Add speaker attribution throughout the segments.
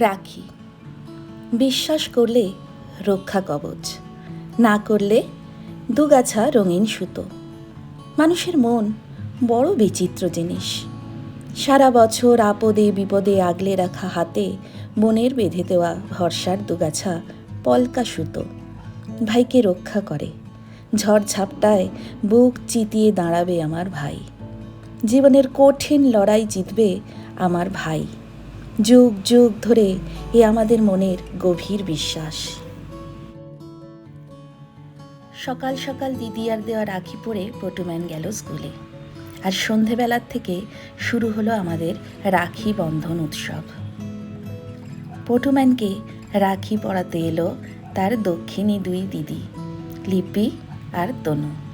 Speaker 1: রাখি। বিশ্বাস করলে রক্ষা কবচ, না করলে দুগাছা রঙিন সুতো। মানুষের মন বড় বিচিত্র জিনিস। সারা বছর আপদে বিপদে আগলে রাখা হাতে বনের বেঁধে দেওয়া ভরসার দুগাছা পলকা সুতো। ভাইকে রক্ষা করে, ঝড় ঝাপটায় বুক চিতিয়ে দাঁড়াবে আমার ভাই। জীবনের কঠিন লড়াই জিতবে আমার ভাই। যুগ যুগ ধরে এ আমাদের মনের গভীর বিশ্বাস। সকাল সকাল দিদি আর দেওয়া রাখি পরে পটুম্যান গেল স্কুলে। আর সন্ধেবেলার থেকে শুরু হলো আমাদের রাখি বন্ধন উৎসব। পটুম্যানকে রাখি পরাতে এলো তার দক্ষিণী দুই দিদি, লিপি আর তনু।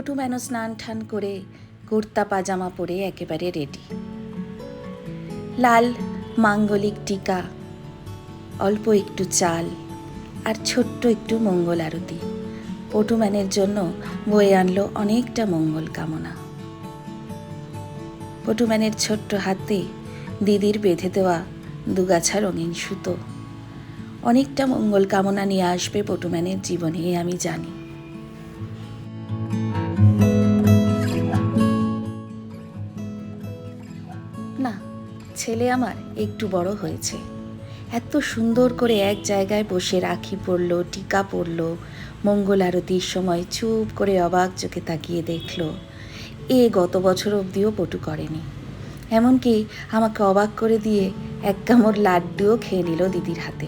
Speaker 1: পটুম্যানও স্নান টান করে কুর্তা পাজামা পরে একেবারে রেডি লাল মাঙ্গলিক টিকা, অল্প একটু চাল আর ছোট্ট একটু মঙ্গল আরতি। পটুম্যানের জন্য বয়ে আনলো অনেকটা মঙ্গল কামনা। পটুম্যানের ছোট্ট হাতে দিদির বেঁধে দেওয়া দুগাছা রঙিন সুতো। অনেকটা মঙ্গল কামনা নিয়ে আসবে পটুম্যানের জীবনে আমি জানি। না, ছেলে আমার একটু বড় হয়েছে। এত সুন্দর করে এক জায়গায় বসে রাখি পড়ল, টিকা পড়ল, মঙ্গল আরতির সময় চুপ করে অবাক চোখে তাকিয়ে দেখল। এ গত বছর অবধিও পটু করেনি। এমনকি আমাকে অবাক করে দিয়ে এক কামড় লাড্ডুও খেয়ে নিল দিদির হাতে।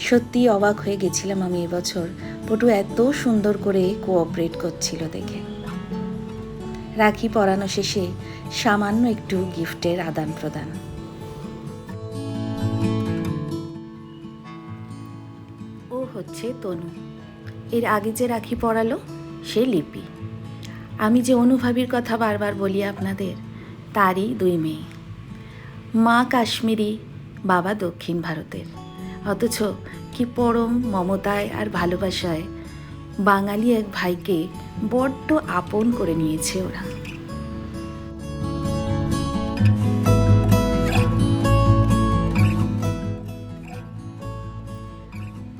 Speaker 1: সত্যি অবাক হয়ে গেছিলাম আমি এবছর পটু এত সুন্দর করে কোঅপারেট করছিল দেখে। রাখি পরানো শেষে সামান্য একটু গিফটের আদান প্রদান। ও হচ্ছে তনু। এর আগে যে রাখি পরালো, সে লিপি। আমি যে অনুভাবীর কথা বারবার বলি আপনাদের, তারই দুই মেয়ে। মা কাশ্মীরি, বাবা দক্ষিণ ভারতের। অথচ কি পরম, মমতায় আর ভালোবাসায় বাঙালি এক ভাইকে বড্ড আপন করে নিয়েছে ওরা।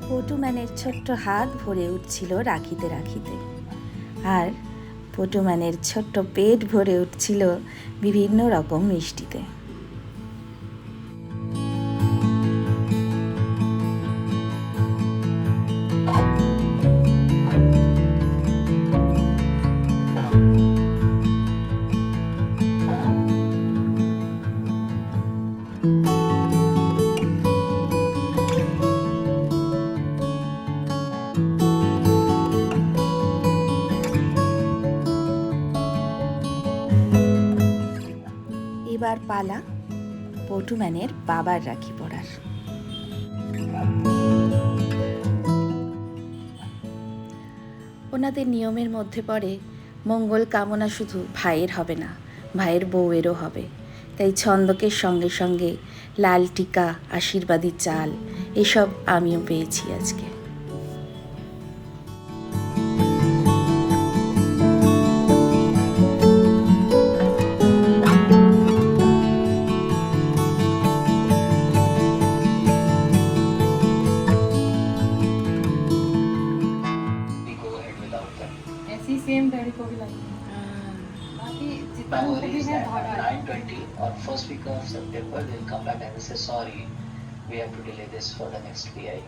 Speaker 1: পটুম্যানের ছোট্ট হাত ভরে উঠছিল রাখিতে রাখিতে। আর পটুম্যানের ছোট্ট পেট ভরে উঠছিল বিভিন্ন রকম মিষ্টিতে। এবার পালা পটুম্যানের বাবার রাখি পড়ার। ওনাদের নিয়মের মধ্যে পড়ে, মঙ্গল কামনা শুধু ভাইয়ের হবে না, ভাইয়ের বউয়েরও হবে। তাই ছন্দকের সঙ্গে সঙ্গে লাল টিকা, আশীর্বাদী চাল, এসব আমিও পেয়েছি আজকে।
Speaker 2: that
Speaker 3: धागा
Speaker 2: by 9:20 or first week of September, they'll come back and say, sorry, we have to delay this for the next PI.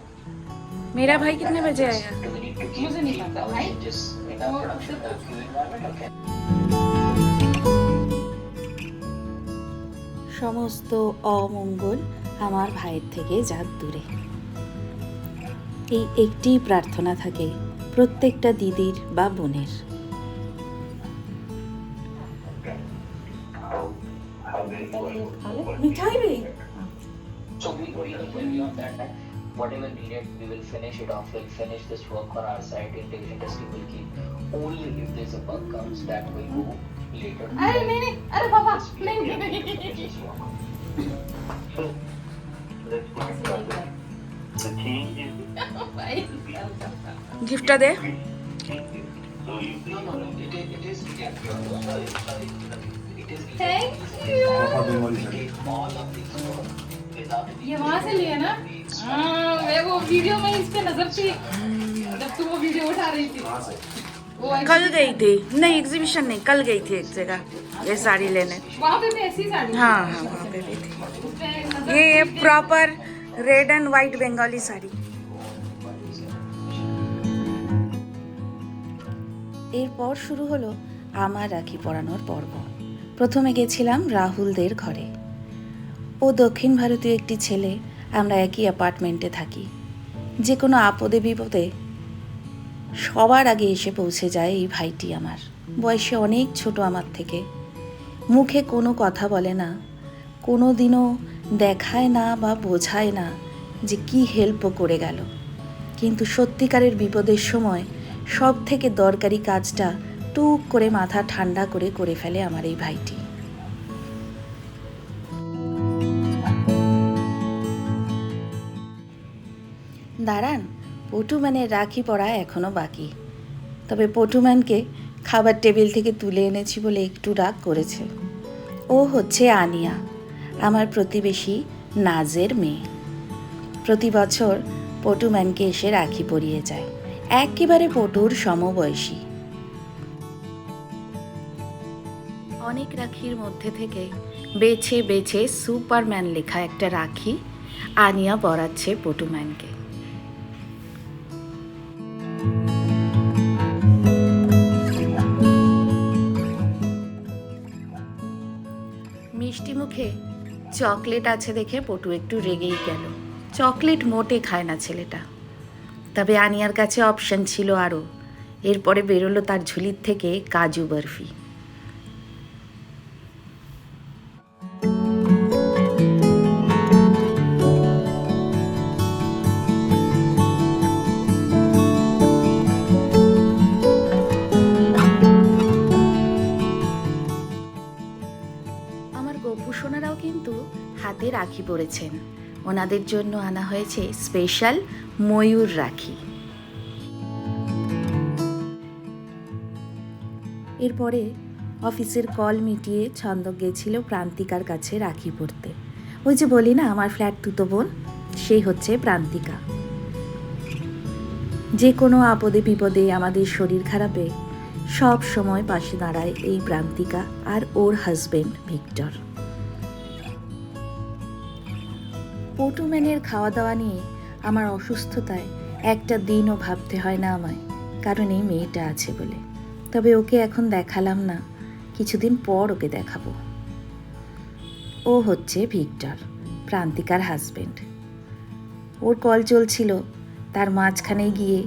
Speaker 1: मेरा भाई कितने बजे आएगा
Speaker 2: Do we need to keep,
Speaker 3: मुझे नहीं
Speaker 2: keep
Speaker 3: पता,
Speaker 2: our
Speaker 3: भाई।
Speaker 2: changes in our
Speaker 3: वो
Speaker 2: production,
Speaker 3: तो-
Speaker 2: the queue environment, okay?
Speaker 1: সমস্ত অমঙ্গল আমার ভাইয়ের থেকে যাক দূরে এই একটি প্রার্থনা থাকে প্রত্যেকটা দিদির বা বোনের मिठाई भी
Speaker 2: So we will equally on that that whatever needed, we will finish it off. We'll finish this work on our side. The industry will keep only if there's a bug comes that will go later.
Speaker 3: अरे नहीं नहीं papa, पापा नहीं नहीं
Speaker 2: So let's put it together.
Speaker 3: The
Speaker 1: change is.
Speaker 2: Gift are there? So you. No it is. Yeah. Sorry, sorry. It is Indian.
Speaker 3: Thank you.
Speaker 4: Proper Bengali
Speaker 2: We
Speaker 4: sari.
Speaker 2: take all of these work without any
Speaker 3: ये वहाँ से लिए ना हाँ मैं वो video में इस पे नजर थी जब तुम वो वीडियो उठा रही थी
Speaker 4: कहाँ से
Speaker 3: वो
Speaker 1: कल गई थी नहीं एग्जीबिशन नहीं कल गई थी एक जगह ये साड़ी लेने
Speaker 3: वहाँ पे भी ऐसी साड़ी
Speaker 1: हाँ हाँ वहाँ पे भी थी
Speaker 3: उसपे नजर
Speaker 1: ये proper red and white Bengali sari এরপর শুরু হলো আমার রাখি পরানোর পর্ব প্রথমে গেছিলাম রাহুলদের ঘরে। ও দক্ষিণ ভারতীয় একটি ছেলে, আমরা একই অ্যাপার্টমেন্টে থাকি। যে কোনো আপদে বিপদে সবার আগে এসে পৌঁছে যায় এই ভাইটি আমার। বয়সে অনেক ছোট আমার থেকে। মুখে কোনো কথা বলে না। কোনো দিনও দেখায় না বা বোঝায় না যে কি হেল্পও করে গেল। কিন্তু সত্যিকারের বিপদের সময় সব থেকে দরকারি কাজটা টুক করে মাথা ঠান্ডা করে করে ফেলে আমার এই ভাইটি। দাঁড়ান, পটুম্যানের রাখি পড়া এখনও বাকি। তবে পটুম্যানকে খাবার টেবিল থেকে তুলে এনেছি বলে একটু রাগ করেছে। ও হচ্ছে আনিয়া, আমার প্রতিবেশী নাজের মেয়ে। প্রতি বছর পটুম্যানকে এসে রাখি পরিয়ে যায়। একেবারে পটুর সমবয়সী। অনেক রাখির মধ্যে থেকে বেছে বেছে সুপারম্যান লেখা একটা রাখি আনিয়া পরাচ্ছে পটুম্যানকে। মিষ্টি মুখে চকলেট আছে দেখে পটু একটু রেগেই গেল। চকলেট মোটে খায় না ছেলেটা। তবে আনিয়ার কাছে অপশন ছিল আরও। এরপরে বেরোলো তার ঝুলির থেকে কাজু বরফি। পরেছেন ওনাদের জন্য আনা হয়েছে স্পেশাল ময়ূর রাখি। এরপরে অফিসের কল মিটিয়ে ছন্দক গেছিল প্রান্তিকার কাছে রাখি পড়তে। ওই যে বলি না, আমার ফ্ল্যাট তুতো বোন সেই হচ্ছে প্রান্তিকা। যে কোনো আপদে বিপদে আমাদের শরীর খারাপে সব সময় পাশে দাঁড়ায় এই প্রান্তিকা আর ওর হাজবেন্ড ভিক্টর। পটুম্যানের খাওয়া দাওয়া নিয়ে আমার অসুস্থতায় একটা দিনও ভাবতে হয় না আমায়, কারণ এই মেয়েটা আছে বলে। তবে ওকে এখন দেখালাম না, কিছুদিন পর ওকে দেখাবো। ও হচ্ছে ভিক্টর, প্রান্তিকার হাজবেন্ড। ওর কল চলছিল, তার মাঝখানে গিয়ে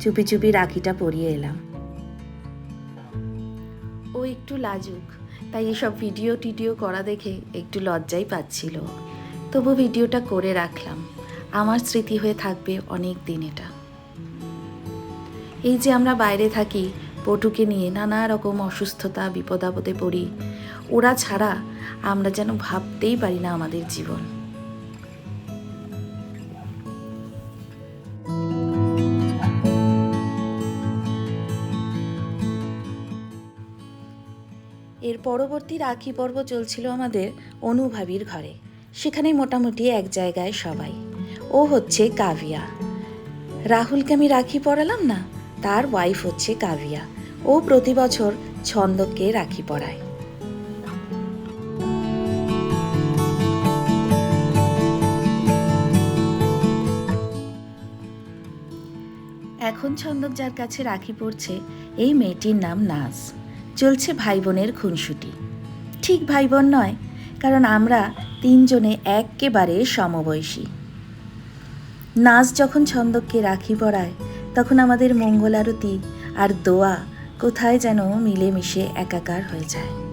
Speaker 1: চুপি চুপি রাখিটা পরিয়ে এলাম। ও একটু লাজুক, তাই এসব ভিডিও টিডিও করা দেখে একটু লজ্জাই পাচ্ছিল। তবু ভিডিওটা করে রাখলাম। আমার স্মৃতি হয়ে থাকবে অনেক দিন এটা। এই যে আমরা বাইরে থাকি, পটুকে নিয়ে নানা রকম অসুস্থতা বিপদ আপদে পড়ি, ওরা ছাড়া আমরা যেন ভাবতেই পারি না আমাদের জীবন। এর পরবর্তী রাখি পর্ব চলছিল আমাদের অনুভাবীর ঘরে। সেখানে মোটামুটি এক জায়গায় সবাই। ও হচ্ছে কাভিয়া। রাহুলকে আমি রাখি পড়ালাম না? তার ওয়াইফ হচ্ছে কাভিয়া। ও প্রতি বছর ছন্দককে রাখি পরায়। এখন ছন্দক যার কাছে রাখি পড়ছে, এই মেয়েটির নাম নাজ। চলছে ভাই বোনের খুনসুটি। ঠিক ভাই বোন নয় কারণ আমরা তিনজনে একেবারে সমবয়সী। নাচ যখন ছন্দককে রাখি পড়ায়, তখন আমাদের মঙ্গল আরতি আর দোয়া কোথায় যেন মিলেমিশে একাকার হয়ে যায়।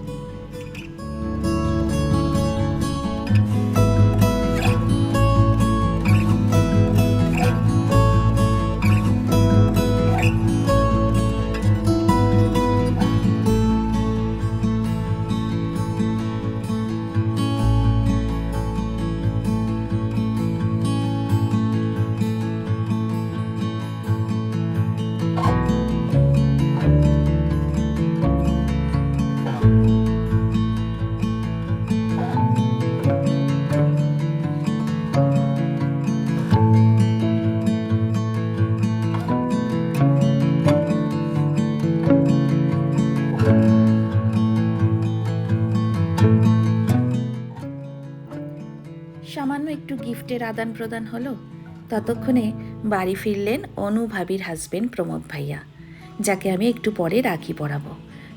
Speaker 1: একটু গিফটের আদান প্রদান হলো, ততক্ষণে বাড়ি ফিরলেন অনুভাবীর হাজবেন্ড প্রমোদ ভাইয়া, যাকে আমি একটু পরে রাখি পরাবো।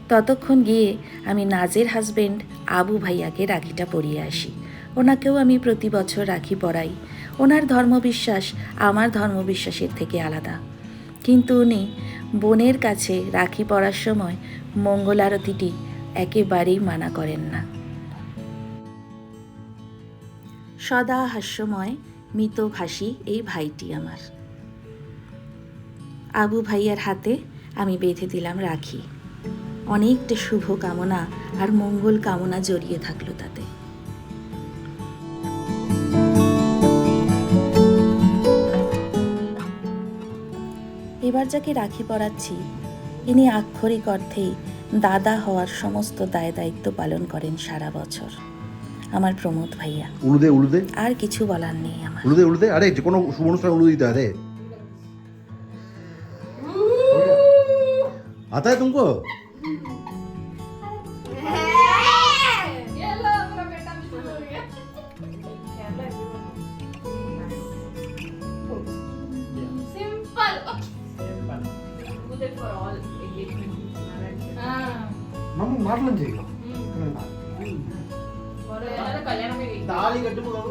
Speaker 1: ততক্ষণ গিয়ে আমি নাজের হাজবেন্ড আবু ভাইয়াকে রাখিটা পরিয়ে আসি। ওনাকেও আমি প্রতি বছর রাখি পরাই। ওনার ধর্মবিশ্বাস আমার ধর্মবিশ্বাসের থেকে আলাদা। কিন্তু উনি বোনের কাছে রাখি পরার সময় মঙ্গল আরতিটি একেবারেই মানা করেন না। সদা হাস্যময় মিতভাষী এই ভাইটি আমার। আবু ভাইয়ার হাতে আমি বেঁধে দিলাম রাখি। অনেকটা শুভ কামনা আর মঙ্গল কামনা জড়িয়ে থাকল তাতে। এবার যাকে রাখি পড়াচ্ছি ইনি আক্ষরিক অর্থেই দাদা হওয়ার সমস্ত দায় দায়িত্ব পালন করেন সারা বছর। আমার প্রমোদ ভাইয়া
Speaker 4: उलू उलू दे
Speaker 1: আর কিছু বলার নেই আমার
Speaker 4: उलू दे उलू दे अरे কোনো শুভ অনুষ্ঠান उलू দিতে है आता है तुमको
Speaker 3: ये लो मेरा बेटा में गई
Speaker 5: తాళి కట్టుకున్నాడు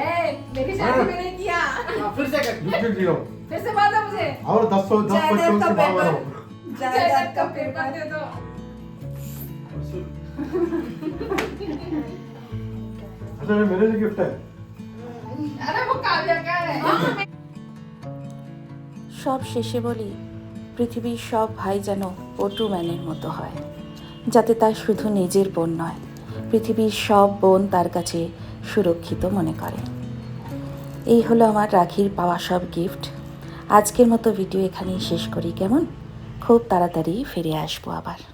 Speaker 3: ए मेरी शादी में नहीं किया
Speaker 5: फिर से कट फिर दियो
Speaker 3: फिर से बात है मुझे
Speaker 5: और दस सौ दस बच्चों से बाबा रहो
Speaker 3: जायदाद का पेपर दे दो
Speaker 5: अच्छा ये मेरे लिए गिफ्ट है
Speaker 3: अरे वो काव्या का है
Speaker 1: সব শেষে বলি পৃথিবীর সব ভাই যেন পটু ম্যানের মতো হয় যাতে তার শুধু নিজের বোন নয়, পৃথিবীর সব বোন তার কাছে সুরক্ষিত মনে করে। এই হলো আমার রাখির পাওয়া সব গিফট আজকের মতো ভিডিও এখানেই শেষ করি, কেমন? খুব তাড়াতাড়ি ফিরে আসব আবার।